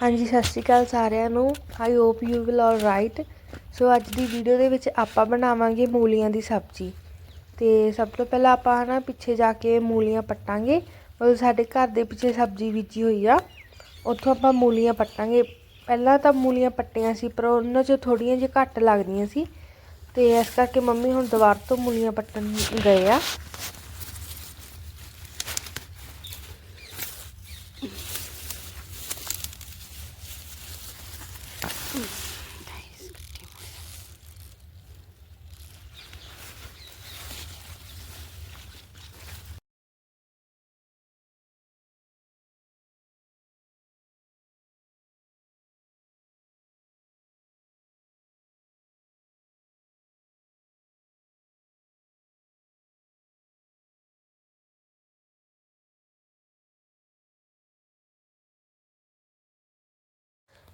ਹਾਂਜੀ, ਸਤਿ ਸ਼੍ਰੀ ਅਕਾਲ ਸਾਰਿਆਂ ਨੂੰ। I hope you will all right so ਅੱਜ ਦੀ ਵੀਡੀਓ ਦੇ ਵਿੱਚ ਆਪਾਂ ਬਣਾਵਾਂਗੇ ਮੂਲੀਆਂ ਦੀ ਸਬਜ਼ੀ। ਤੇ ਸਭ ਤੋਂ ਪਹਿਲਾਂ ਆਪਾਂ ਹਨਾ ਪਿੱਛੇ ਜਾ ਕੇ ਮੂਲੀਆਂ ਪੱਟਾਂਗੇ। ਉਹ ਸਾਡੇ ਘਰ ਦੇ ਪਿੱਛੇ ਸਬਜ਼ੀ ਬੀਜੀ ਹੋਈ ਆ। ਉੱਥੋਂ ਆਪਾਂ ਮੂਲੀਆਂ ਪੱਟਾਂਗੇ। ਪਹਿਲਾਂ ਤਾਂ ਮੂਲੀਆਂ ਪੱਟੀਆਂ ਸੀ, ਪਰ ਉਹਨਾਂ 'ਚ ਥੋੜੀਆਂ ਜਿਹੀਆਂ ਘੱਟ ਲੱਗਦੀਆਂ ਸੀ। ਤੇ ਇਸ ਕਰਕੇ ਮੰਮੀ ਹੁਣ ਦੁਬਾਰਾ ਤੋਂ ਮੂਲੀਆਂ ਪੱਟਣ ਗਏ ਆ।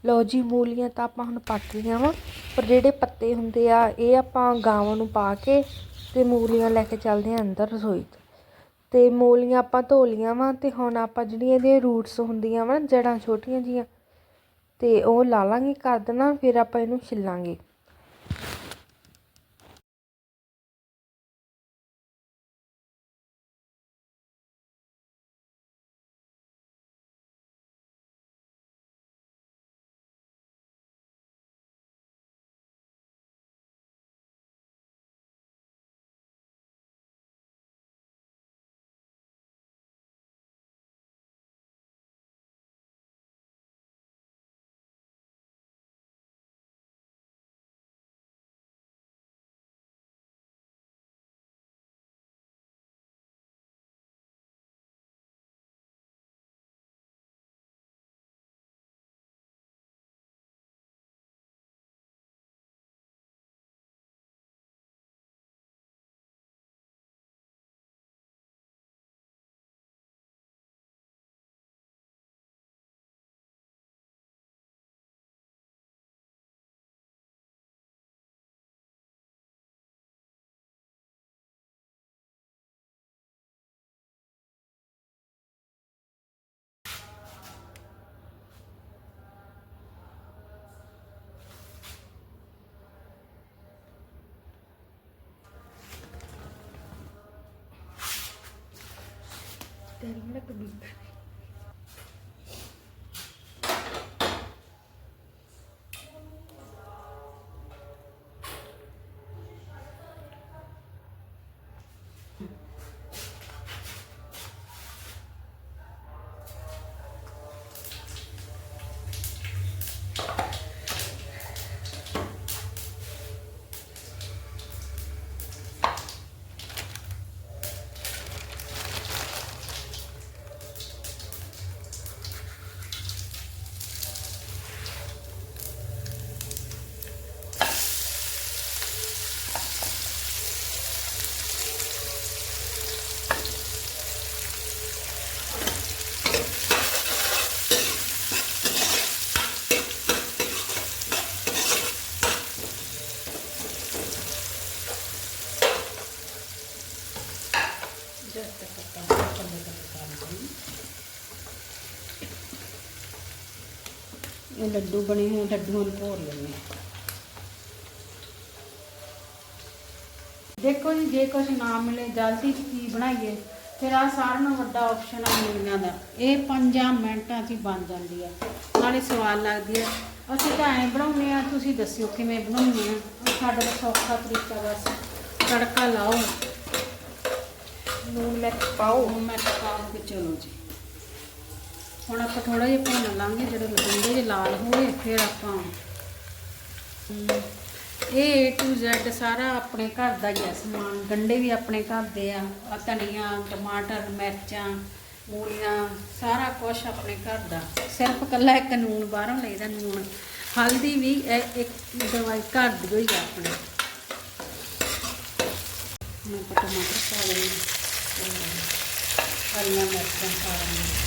ਲਓ ਜੀ, ਮੂਲੀਆਂ ਤਾਂ ਆਪਾਂ ਹੁਣ ਪੱਕ ਲਈਆਂ ਵਾ, ਪਰ ਜਿਹੜੇ ਪੱਤੇ ਹੁੰਦੇ ਆ, ਇਹ ਆਪਾਂ ਗਾਵਾਂ ਨੂੰ ਪਾ ਕੇ ਤੇ ਮੂਲੀਆਂ ਲੈ ਕੇ ਚੱਲਦੇ ਆ ਅੰਦਰ ਰਸੋਈ 'ਚ। ਤੇ ਮੂਲੀਆਂ ਆਪਾਂ ਧੋ ਲੀਆਂ ਵਾ ਤੇ ਹੁਣ ਆਪਾਂ ਜਿਹੜੀਆਂ ਇਹਦੇ ਰੂਟਸ ਹੁੰਦੀਆਂ ਵਾ ਜੜਾਂ ਛੋਟੀਆਂ ਜੀਆਂ, ਤੇ ਉਹ ਲਾ ਲਾਂਗੇ ਕਰ ਦੇਣਾ ਫਿਰ ਆਪਾਂ ਇਹਨੂੰ ਛਿੱਲਾਂਗੇ। Benimle birlikte. ਇਹ ਲੱਡੂ ਬਣੇ ਹੋਏ ਲੱਡੂਆਂ ਨੂੰ ਭੋਰ ਲੈਣੇ ਦੇਖੋ ਜੀ, ਜੇ ਕੁਝ ਨਾ ਮਿਲੇ, ਜਲਦੀ ਕੀ ਬਣਾਈਏ? ਫਿਰ ਆ ਸਾਰਿਆਂ ਨਾਲੋਂ ਵੱਡਾ ਆਪਸ਼ਨ ਆ ਮੂਲੀਆਂ ਦਾ। ਇਹ 5 ਮਿੰਟਾਂ 'ਚ ਹੀ ਬਣ ਜਾਂਦੀ ਆ। ਨਾਲੇ ਸਵਾਦ ਲੱਗਦੀ ਆ। ਅਸੀਂ ਤਾਂ ਐਂ ਬਣਾਉਂਦੇ ਆ, ਤੁਸੀਂ ਦੱਸਿਓ ਕਿਵੇਂ ਬਣਾਉਂਦੇ ਆ। ਉਹ ਸਾਡਾ ਤਾਂ ਸੌਖਾ ਤਰੀਕਾ ਬਸ। ਤੜਕਾ ਲਾਓ। ਲੂਣ ਮਿਰਚ ਪਾਓ। ਹੁਣ ਮੈਂ ਪਾ ਕੇ ਚਲੋ ਜੀ। ਹੁਣ ਆਪਾਂ ਥੋੜਾ ਜਿਹਾ ਭੁੰਨ ਲਾਂਗੇ ਜਦੋਂ ਲਗੰਡੇ ਜਿਹੇ ਲਾਲ ਹੋਵੇ ਫਿਰ ਆਪਾਂ ਹਮ, ਇਹ A to Z ਸਾਰਾ ਆਪਣੇ ਘਰ ਦਾ ਹੀ ਆ ਸਮਾਨ। ਗੰਡੇ ਵੀ ਆਪਣੇ ਘਰ ਦੇ ਆ। ਆ ਧਨੀਆ ਟਮਾਟਰ ਮਿਰਚਾਂ ਮੂਲੀਆਂ ਸਾਰਾ ਕੁਝ ਆਪਣੇ ਘਰ ਦਾ। ਸਿਰਫ ਕੱਲਾ ਇੱਕ ਨੂਨ ਬਾਹਰੋਂ ਲਈਦਾ ਨੂਨ ਹਲਦੀ ਵੀ ਇਹ ਇੱਕ ਦਵਾਈ ਘਰ ਦੀ ਹੋਈ ਆ ਆਪਣੇ। ਮੈਂ ਆਪਾਂ ਟਮਾਟਰ ਪਾ ਲੈਂਦੇ ਹਰੀਆਂ ਮਿਰਚਾਂ ਪਾ ਲੈਂਦੇ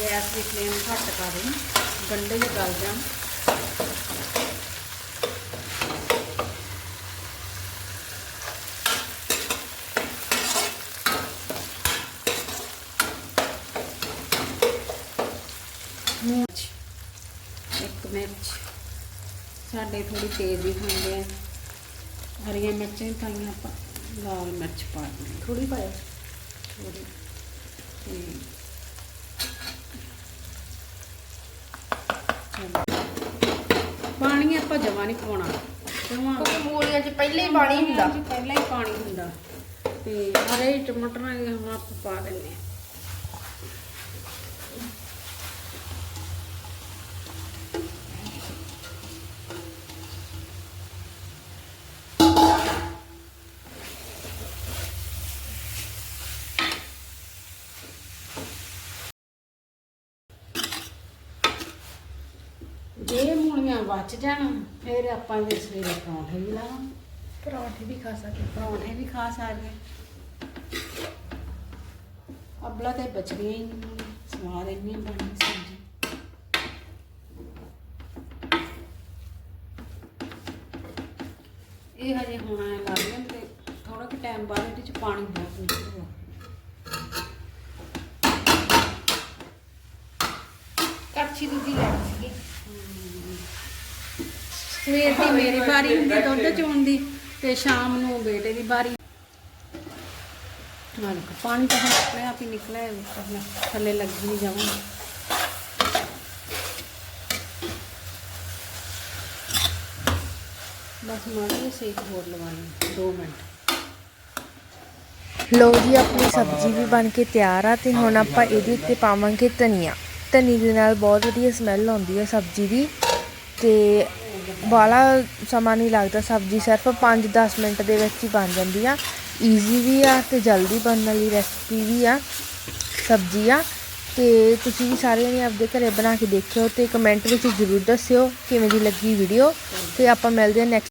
ਗੈਸ ਦੀ ਫਲੇਮ ਘੱਟ ਕਰ ਲਈ ਗੰਡੇ ਜੇ ਗਲ ਜਾਣ ਇੱਕ ਮਿਰਚ ਸਾਡੇ ਥੋੜੀ ਤੇਜ਼ ਹੀ ਖਾਂਦੇ ਆ। ਹਰੀਆਂ ਮਿਰਚਾਂ ਹੀ ਪਾਈਆਂ ਆਪਾਂ ਲਾਲ ਮਿਰਚ ਪਾ ਦਿੰਦੇ ਥੋੜੀ ਪਾਇਆ ਥੋੜੀ। ਪਾਣੀ ਆਪਾਂ ਜਮਾ ਨਹੀਂ ਪਾਉਣਾ। ਕਿਉਂਕਿ ਮੂਲੀਆਂ 'ਚ ਪਹਿਲਾਂ ਹੀ ਪਾਣੀ ਹੁੰਦਾ। ਪਹਿਲਾਂ ਹੀ ਪਾਣੀ ਹੁੰਦਾ। ਤੇ ਹਰੇ ਟਮਾਟਰਾਂ ਆਪਾਂ ਪਾ ਦਿੰਦੇ ਹਾਂ ਜੇ ਮੂਲੀਆਂ ਬਚ ਜਾਣ ਫਿਰ ਆਪਾਂ ਇਹਦੇ ਸਵੇਰੇ ਪਰੌਂਠੇ ਵੀ ਲਾਵਾਂ। ਪਰੌਂਠੇ ਵੀ ਖਾ ਸਕਦੇ। ਪਰੌਂਠੇ ਵੀ ਖਾ ਸਕਦੇ। ਅਬਲਾ ਤੇ ਬਚ ਹੀ ਨਹੀਂ ਸਵਾਦ ਇੰਨੀ ਬਣੀ ਸਬਜ਼ੀ। ਇਹ ਹਜੇ ਹੁਣ ਐ ਲੱਗ ਤੇ ਥੋੜਾ ਕਿ ਟਾਈਮ ਬਾਅਦ ਇਹਦੇ ਚ ਪਾਣੀ ਬਹੁਤ ਨਿਕਲੂਗਾ। ਕੜਛੀ ਦੂਜੀ ਲੈਣੀ ਸੀਗੀ। ਸਵੇਰ ਦੀ ਮੇਰੀ ਵਾਰੀ ਹੁੰਦੀ, ਦੁੱਧ ਚੋਣ ਦੀ ਤੇ ਸ਼ਾਮ ਨੂੰ ਬੇਟੇ ਦੀ ਵਾਰੀ। ਨਾਲ ਪਾਣੀ ਤਾਂ ਆਪਣੇ ਆਪ ਹੀ ਨਿਕਲਿਆ ਹੈ ਥੱਲੇ ਲੱਗੀ ਨਹੀਂ ਜਾਵਾਂਗੀ ਬਸ ਮਾੜੀ ਸੇਕ ਹੋਰ ਲਵਾਣੀ 2 ਮਿੰਟ। ਲੋ ਜੀ, ਆਪਣੀ ਸਬਜ਼ੀ ਵੀ ਬਣ ਕੇ ਤਿਆਰ ਆ ਤੇ ਹੁਣ ਆਪਾਂ ਇਹਦੇ ਉੱਤੇ ਪਾਵਾਂਗੇ ਧਨੀਆ। ਧਨੀ ਦੇ ਨਾਲ ਬਹੁਤ ਵਧੀਆ ਸਮੈਲ ਆਉਂਦੀ ਹੈ ਸਬਜ਼ੀ ਦੀ ਤੇ ਬਾਲਾ ਸਮਾਂ ਨਹੀਂ ਲੱਗਦਾ ਸਬਜ਼ੀ ਸਿਰਫ 5-10 ਮਿੰਟ ਦੇ ਵਿੱਚ ਹੀ ਬਣ ਜਾਂਦੀ ਆ। ਈਜ਼ੀ ਵੀ ਆ ਤੇ ਜਲਦੀ ਬਣਨ ਵਾਲੀ ਰੈਸਪੀ ਵੀ ਆ, ਸਬਜ਼ੀ ਆ। ਤੇ ਤੁਸੀਂ ਵੀ ਸਾਰਿਆਂ ਨੇ ਆਪਦੇ ਘਰੇ ਬਣਾ ਕੇ ਦੇਖਿਓ ਤੇ ਕਮੈਂਟ ਵਿੱਚ ਜ਼ਰੂਰ ਦੱਸਿਓ ਕਿਵੇਂ ਦੀ ਲੱਗੀ ਵੀਡੀਓ ਤੇ ਆਪਾਂ ਮਿਲਦੇ ਹਾਂ ਨੈਕਸਟ